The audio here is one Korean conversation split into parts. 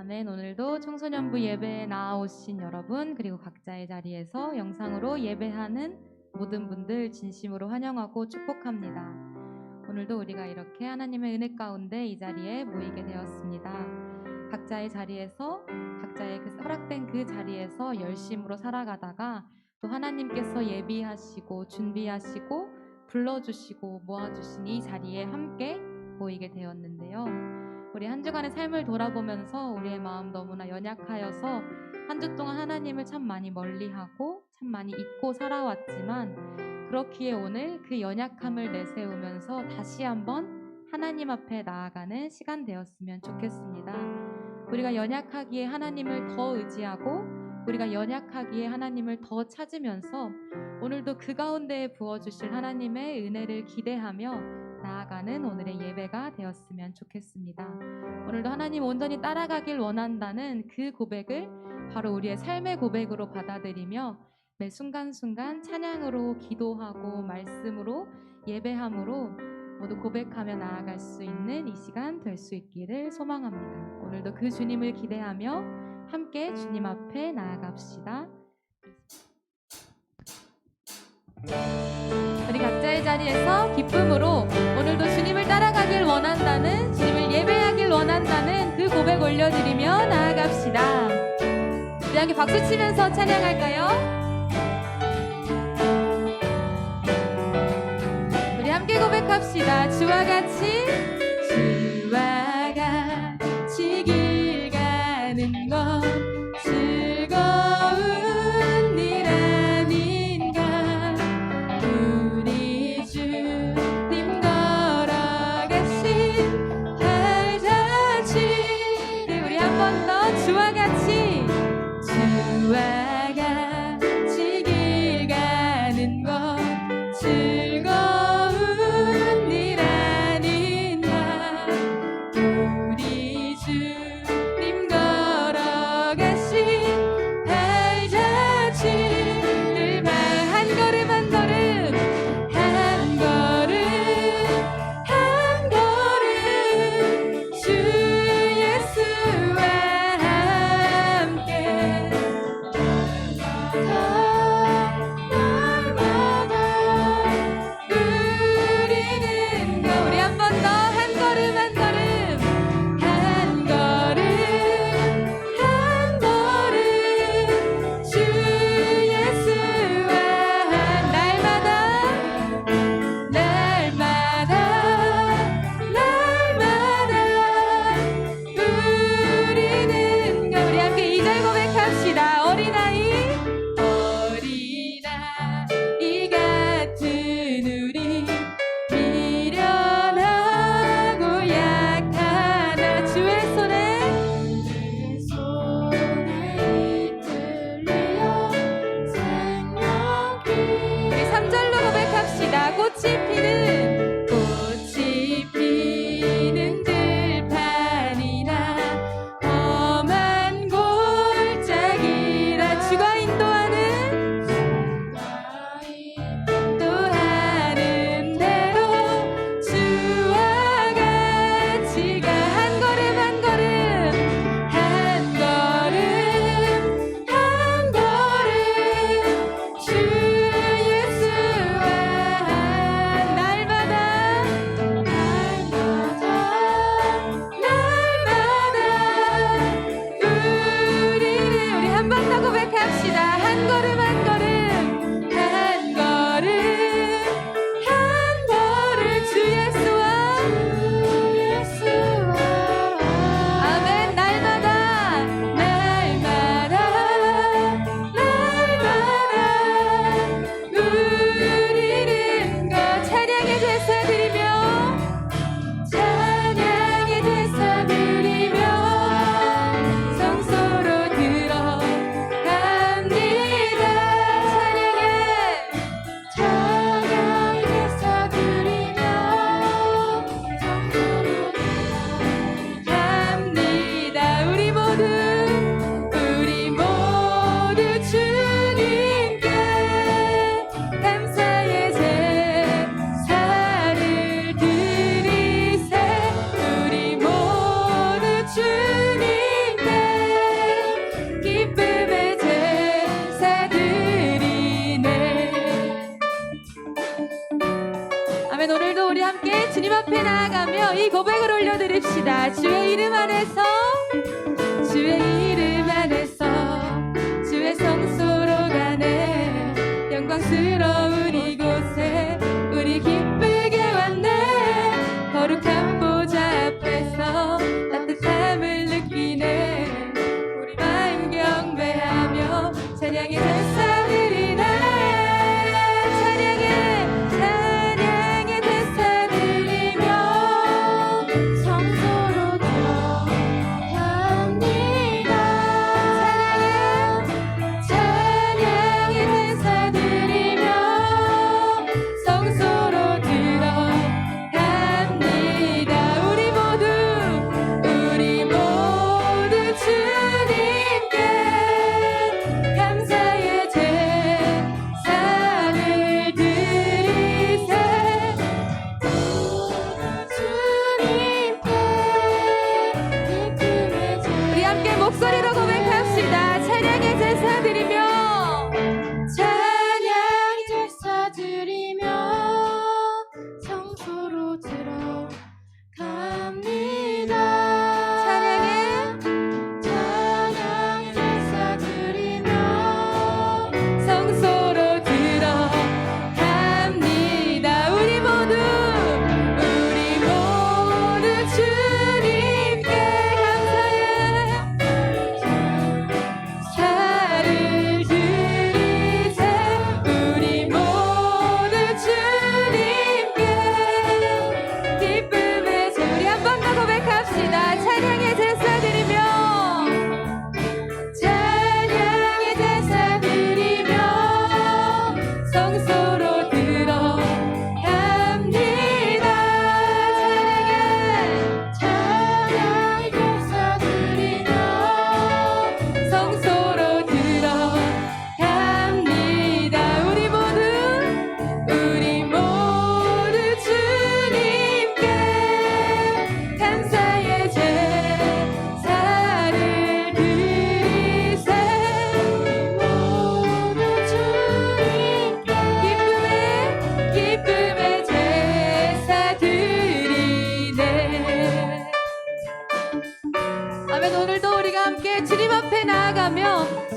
아멘. 오늘도 청소년부 예배에 나오신 여러분, 그리고 각자의 자리에서 영상으로 예배하는 모든 분들 진심으로 환영하고 축복합니다. 오늘도 우리가 이렇게 하나님의 은혜 가운데 이 자리에 모이게 되었습니다. 각자의 자리에서, 각자의 그 허락된 그 자리에서 열심으로 살아가다가 또 하나님께서 예비하시고 준비하시고 불러주시고 모아주신 이 자리에 함께 모이게 되었는데요. 우리 한 주간의 삶을 돌아보면서 우리의 마음 너무나 연약하여서 한 주 동안 하나님을 참 많이 멀리하고 참 많이 잊고 살아왔지만 그렇기에 오늘 그 연약함을 내세우면서 다시 한번 하나님 앞에 나아가는 시간 되었으면 좋겠습니다. 우리가 연약하기에 하나님을 더 의지하고 우리가 연약하기에 하나님을 더 찾으면서 오늘도 그 가운데에 부어주실 하나님의 은혜를 기대하며 나아가는 오늘의 예배가 되었으면 좋겠습니다. 오늘도 하나님 온전히 따라가길 원한다는 그 고백을 바로 우리의 삶의 고백으로 받아들이며 매 순간순간 찬양으로 기도하고 말씀으로 예배함으로 모두 고백하며 나아갈 수 있는 이 시간 될 수 있기를 소망합니다. 오늘도 그 주님을 기대하며 함께 주님 앞에 나아갑시다. 우리 각자의 자리에서 기쁨으로 원한다는 주님을 예배하길 원한다는 그 고백 올려드리며 나아갑시다. 우리 함께 박수 치면서 찬양할까요? 우리 함께 고백합시다. 주와 같이 주와 같이 길 가는 건 즐거운 찬양합시다. 주의 이름 안에서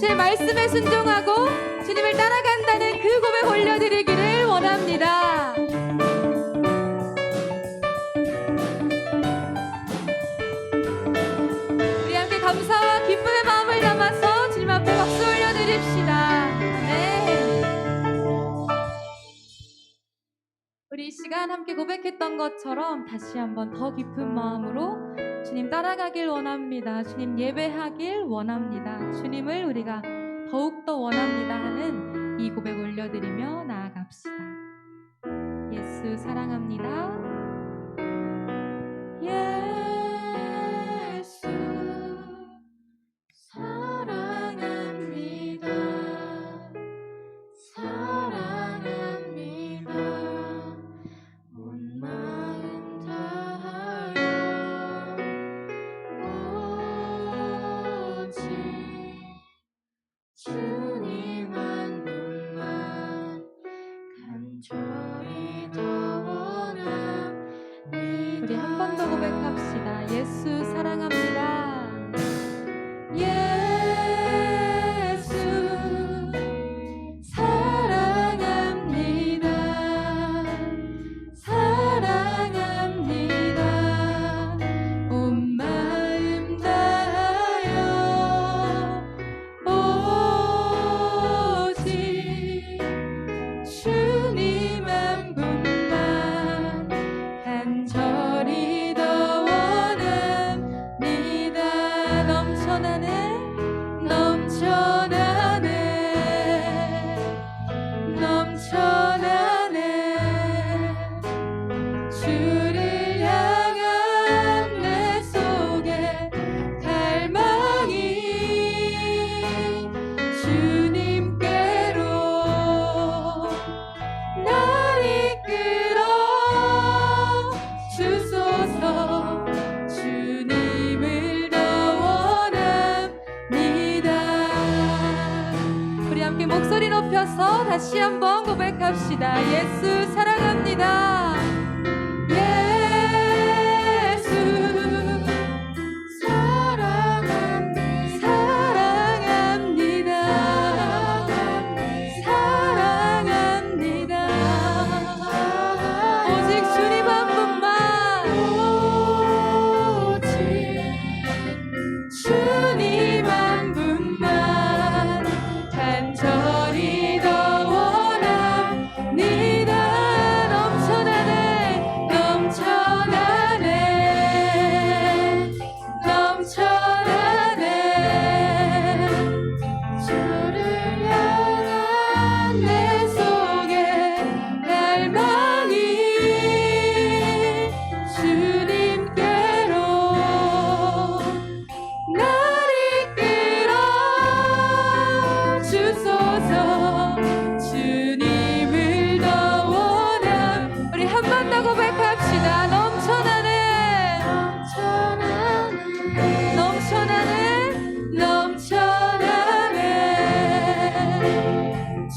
제 말씀에 순종하고 주님을 따라간다는 그 고백 올려드리기를 원합니다. 우리 함께 감사와 기쁨의 마음을 담아서 주님 앞에 박수 올려드립시다. 네. 우리 이 시간 함께 고백했던 것처럼 다시 한번 더 깊은 마음으로 주님 따라가길 원합니다. 주님 예배하길 원합니다. 주님을 우리가 더욱더 원합니다 하는 이 고백 올려드리며 나아갑시다. 예수 사랑합니다. 일어나서 다시 한번 고백합시다. 예수 사랑합니다.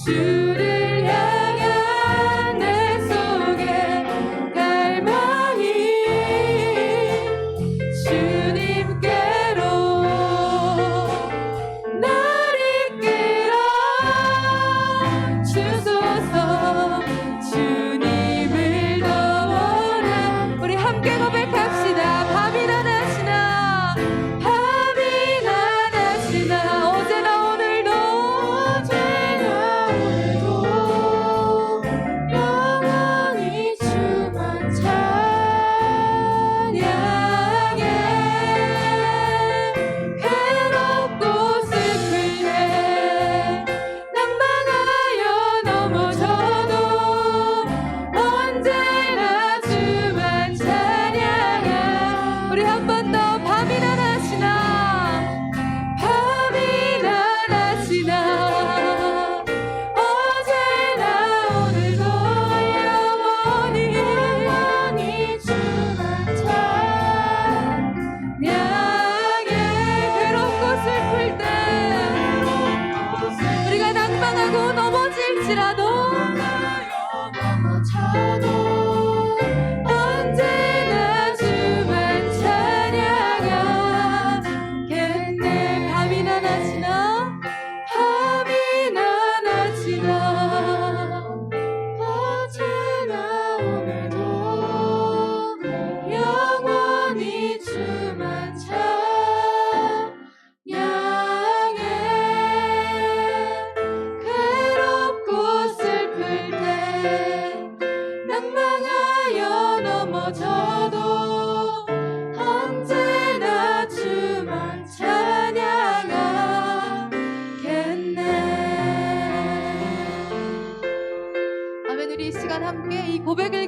you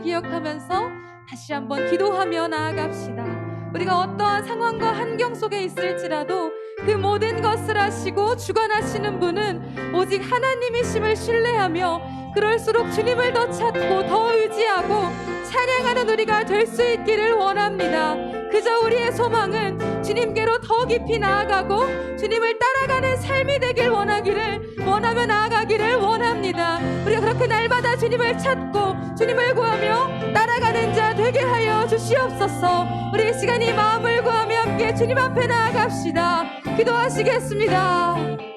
기억하면서 다시 한번 기도하며 나아갑시다. 우리가 어떠한 상황과 환경 속에 있을지라도 그 모든 것을 하시고 주관하시는 분은 오직 하나님이심을 신뢰하며 그럴수록 주님을 더 찾고 더 의지하고 찬양하는 우리가 될 수 있기를 원합니다. 그저 우리의 소망은 주님께로 더 깊이 나아가고 주님을 따라가는 삶이 되길 원하기를 원하며 나아가기를 원합니다. 우리가 그렇게 날마다 주님을 찾고 주님을 구하며 따라가는 자 되게 하여 주시옵소서. 우리 이 시간 이 마음을 구하며 함께 주님 앞에 나아갑시다. 기도하시겠습니다.